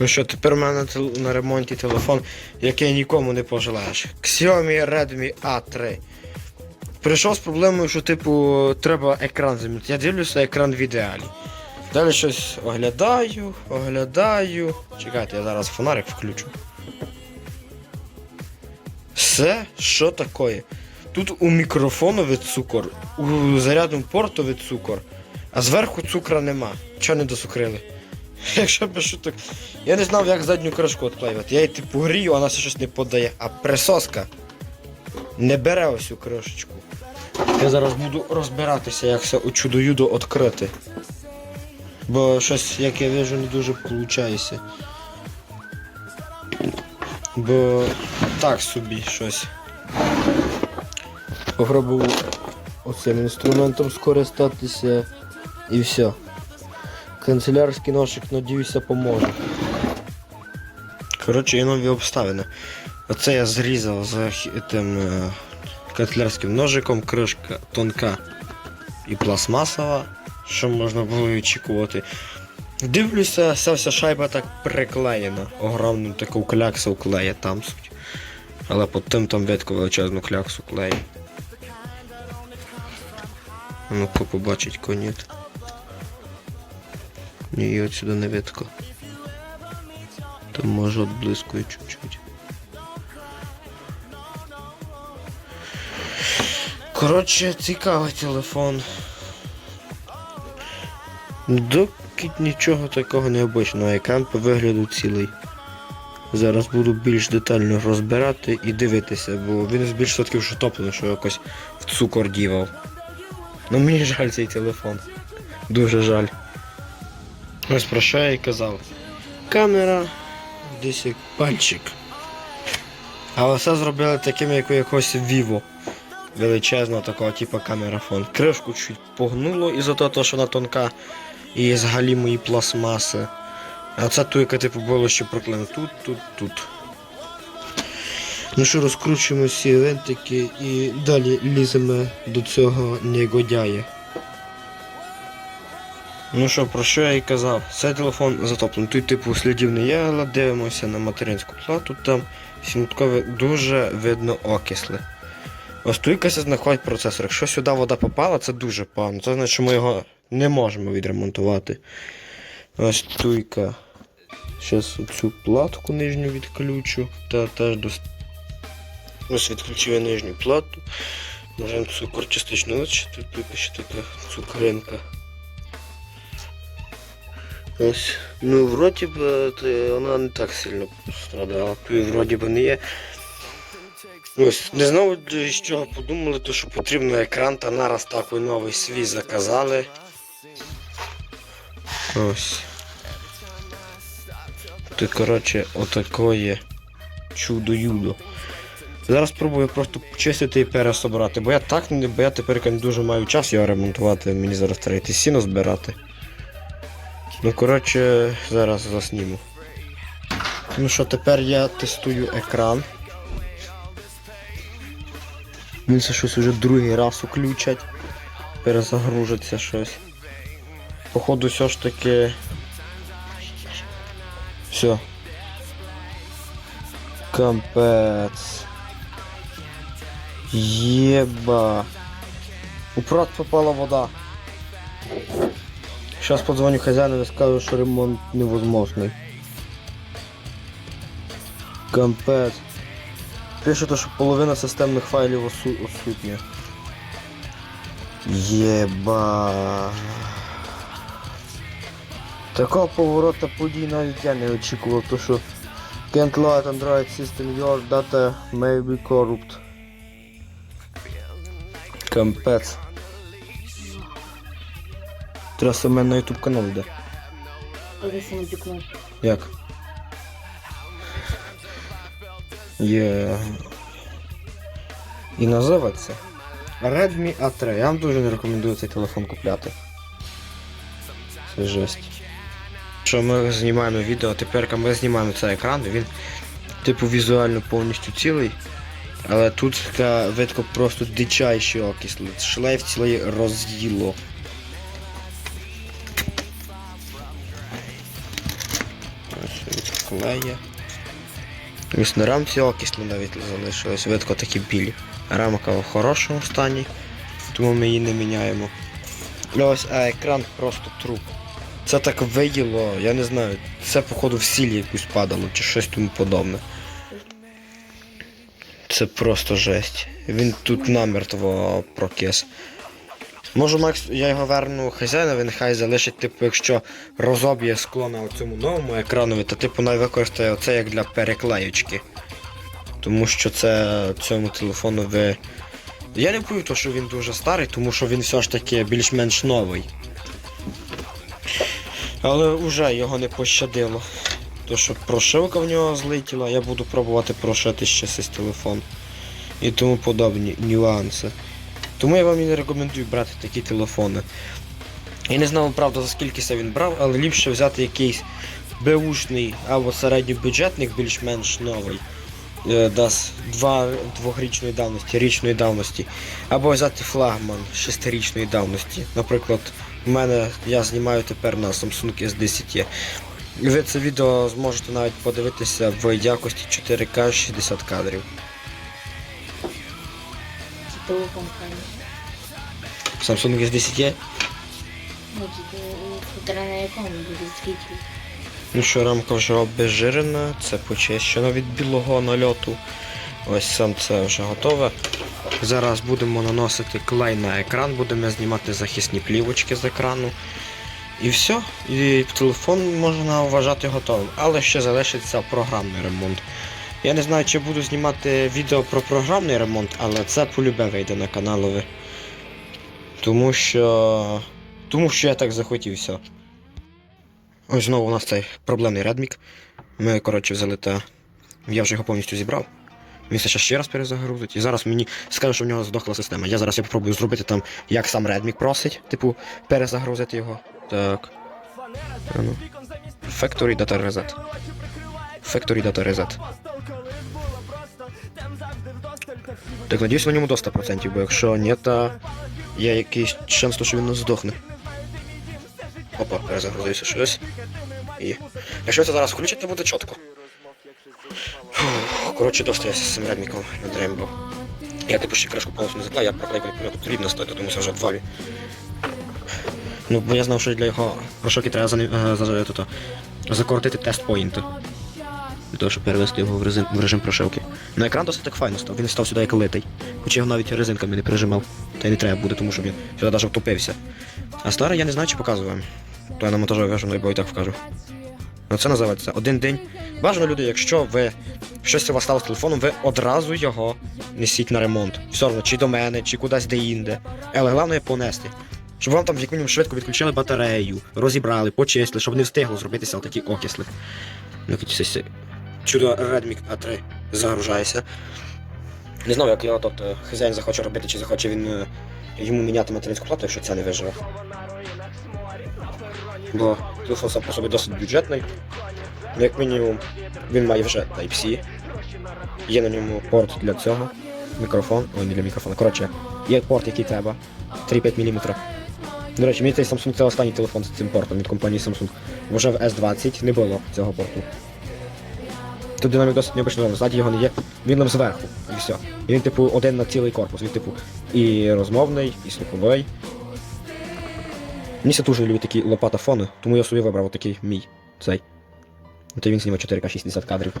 Ну що, тепер у мене на ремонті телефон, який нікому не пожелаєш. Xiaomi Redmi A3. Прийшов з проблемою, що типу треба екран замінити. Я дивлюся, екран в ідеалі. Далі щось оглядаю, оглядаю. Чекайте, я зараз фонарик включу. Все, що таке? Тут у мікрофонові цукор, у зарядному портові цукор, а зверху цукра нема. Чого не досукрили? Якщо без шуток. Я не знав, як задню кришку відклеювати. Я її типу грію, а вона все щось не подає. А присоска не бере ось цю кришечку. Я зараз буду розбиратися, як це у чудо-юдо відкрити. Бо щось, як я вижу, не дуже виходить. Бо так собі щось. Попробував оцим інструментом скористатися і все. Канцелярський ножик, надіюся, поможе. Коротше, і нові обставини. Оце я зрізав за тим е, канцелярським ножиком, кришка тонка і пластмасова, що можна було очікувати. Дивлюся, вся вся шайба так приклеєна. Огромним таку кляксу клеє там суть. Але під тим там ветку величезну кляксу клеє. Ну-ка побачить коніт. Ні, отсюда не видко. Там може отблискує чуть-чуть. Коротше, цікавий телефон. Доки нічого такого необичного, екран по вигляду цілий. Зараз буду більш детально розбирати і дивитися, бо він з більш сотків що топлений, що якось в цукор дівав. Ну мені жаль цей телефон. Дуже жаль. Ось про що я і казав. Камера десь як пальчик. А все зробили таким, як у якогось Vivo. Величезного такого типу камерафон. Кришку чуть погнуло із-за того, що вона тонка і з галімої пластмаси. А це туйка типу було ще проклеєно тут, тут, тут. Ну що, розкручуємо всі винтики і далі ліземо до цього негодяя. Ну що, про що я і казав? Цей телефон затоплений. Тут типу слідів не є, але дивимося на материнську плату, там сімуткове дуже видно окисли. Ось тут знаходить процесор. Якщо сюди вода попала, це дуже погано. Це значить, що ми його не можемо відремонтувати. Ось туйка. Зараз цю платку нижню відключу. Та теж до... Ось відключив я нижню плату. Можемо цукор частично вичити, тут ще така цукринка. Ось. Ну, вроді би, то вона не так сильно пострадала. Тут вроді би не є. Ось, не знову з чого подумали, то що потрібно екран та нараз такий новий свій заказали. Ось. Ти, коротше, отакоє чудо-юдо. Зараз спробую просто почистити і пересобрати, бо я так не бо я тепер дуже маю час його ремонтувати, мені зараз треба йти сіно збирати. Ну, коротше, зараз засніму. Ну що, тепер я тестую екран. Він це щось уже другий раз включать. Перезагружиться щось. Походу все ж таки. Все. Кампець. Єба. У прат попала вода. Сейчас подзвоню хозяину и скажу, що ремонт невозможний. Кампець. Пише, то, що половина системних файлів осу- отсутня. Єба. Такого поворота подій навіть я не очікував, то що Can't load Android system, your data may be corrupt. Кампець. Треба у мене на YouTube канал йде. Як? Є. І називається Redmi A3. Я вам дуже не рекомендую цей телефон купляти. Це жесть. Що ми знімаємо відео, тепер ми знімаємо цей екран, він типу візуально повністю цілий. Але тут така видко просто дичайші окисли. Шлейф цілий роз'їло. Ось на рамці окисли навіть залишились, видко такі білі. Рамка в хорошому стані, тому ми її не міняємо. Ось, а екран просто труп. Це так виїло, я не знаю, це походу в сіль якусь падало чи щось тому подобне. Це просто жесть. Він тут намертво прокис. Можу, Макс, я його верну хазяїнові, нехай залишить, типу, якщо розоб'є скло на цьому новому екранові, то типу най використає оце як для переклеючки. Тому що це цьому телефону ви. Я не повів, що він дуже старий, тому що він все ж таки більш-менш новий. Але вже його не пощадило. То що прошивка в нього злетіла, я буду пробувати прошити ще цей телефон. І тому подобні нюанси. Тому я вам і не рекомендую брати такі телефони. Я не знаю, правда, за скільки це він брав, але ліпше взяти якийсь беушний або середньобюджетник, більш-менш новий. е, Дасть два двохрічної давності, річної давності. Або взяти флагман шестирічної давності. Наприклад, у мене я знімаю тепер на Samsung S10. І ви це відео зможете навіть подивитися в якості 4К 60 кадрів. Це телефон. Samsung S10 Ну, тільки на якому буде скільки. Ну що, рамка вже обезжирена, це почищено від білого нальоту. Ось сам це вже готове. Зараз будемо наносити клей на екран, будемо знімати захисні плівочки з екрану. І все. І телефон можна вважати готовим. Але ще залишиться програмний ремонт. Я не знаю, чи буду знімати відео про програмний ремонт, але це полюбе вийде на каналові. Тому що. Тому що я так захотів все. Ось знову у нас цей проблемний редмік. Ми, коротше, взяли та. Я вже його повністю зібрав. Він ще ще раз перезагрузить. І зараз мені скаже, що в нього здохла система. Я зараз я попробую зробити там, як сам редмік просить, типу, перезагрузити його. Так. Ну. Factory Data Reset. Factory Data Reset. Так, надіюсь, на ньому до 100%, бо якщо ні, то є якийсь шанс, що він не здохне. Опа, перезагрузився щось. І. Якщо це зараз включити, буде чітко. Коротше, досить я з цим редміком на Дрембо. Я типу ще кришку повністю не заклав, я проклейку не потрібно стоїти, тому це вже двалі. Ну, бо я знав, що для його прошоки треба за, е, за, за, то, закоротити тест поінти. Для того, щоб перевести його в, резин, в режим прошивки. На екран досить файно став, він став сюди як литий. Хоча його навіть резинками не прижимав. Та й не треба буде, тому що він сюди навіть втопився. А старий я не знаю, чи показую вам. То я на монтажові кажу, бо і так вкажу. Ну це називається один день. Бажано люди, якщо ви щось у вас стало з телефоном, ви одразу його несіть на ремонт. Все одно, чи до мене, чи кудись де-інде. Але головне понести. Щоб вам там як мінімум швидко відключили батарею, розібрали, почистили, щоб не встигло зробитися такі окисли. Ну, Чудо Redmi A3 загружається. Не знаю, як його тут е, хазяїн захоче робити, чи захоче він е, йому міняти материнську плату, якщо це не виживе. Бо телефон сам по собі досить бюджетний. Ну, Як мінімум, він має вже Type-C. Є на ньому порт для цього. Мікрофон. Ой, не для мікрофона. Коротше, є порт, який треба. 3,5 мм. До речі, мені цей Samsung це останній телефон з цим портом від компанії Samsung. Вже в S20 не було цього порту. Тут динамік досить необично, ззаді його не є. Він нам зверху, і все. І він, типу, один на цілий корпус. Він, типу, і розмовний, і слуховий. Мені дуже люблю такі лопата фони, тому я собі вибрав отакий мій цей. То він знімає 4К 60 кадрів.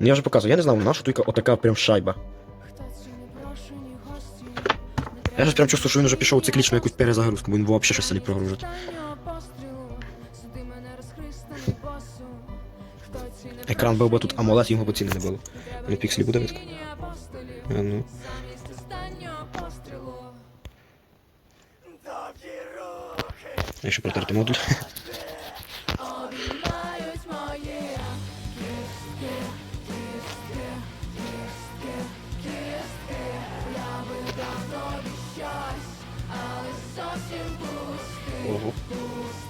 Ну, Я вже показую, я не знав, наша туйка отака прям шайба. Я ж прям чувствую, що він вже пішов циклічну якусь перезагрузку, бо він взагалі щось не прогружить. Екран був би тут AMOLED, його б ціни не було. Він пікселі буде видко? А ну. Якщо протерти модуль.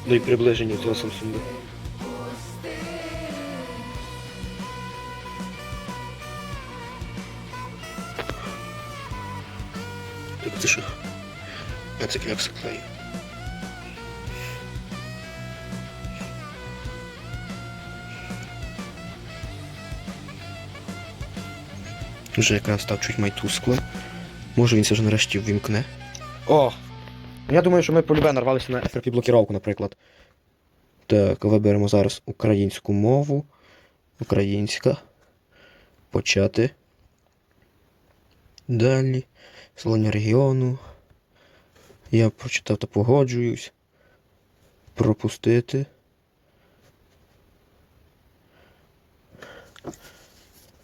Ну і приближення цього Samsung. Ціших на циклях клею. Вже якраз став чуть майтускло. Може він це вже нарешті вимкне. О! Я думаю, що ми полюбе нарвалися на frp блокіровку наприклад. Так, виберемо зараз українську мову. Українська. Почати. Далі. Слоня регіону. Я прочитав та погоджуюсь. Пропустити.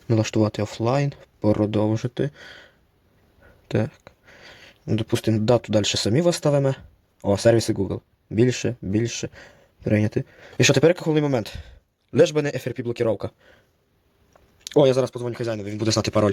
Налаштувати офлайн. Продовжити. Так. Ну, Допустимо, дату далі самі виставимо. О, сервіси Google. Більше, більше. Прийняти. І що, тепер головний момент? Лиш би не FRP блокіровка. О, я зараз позвоню хазяїнові, він буде знати пароль.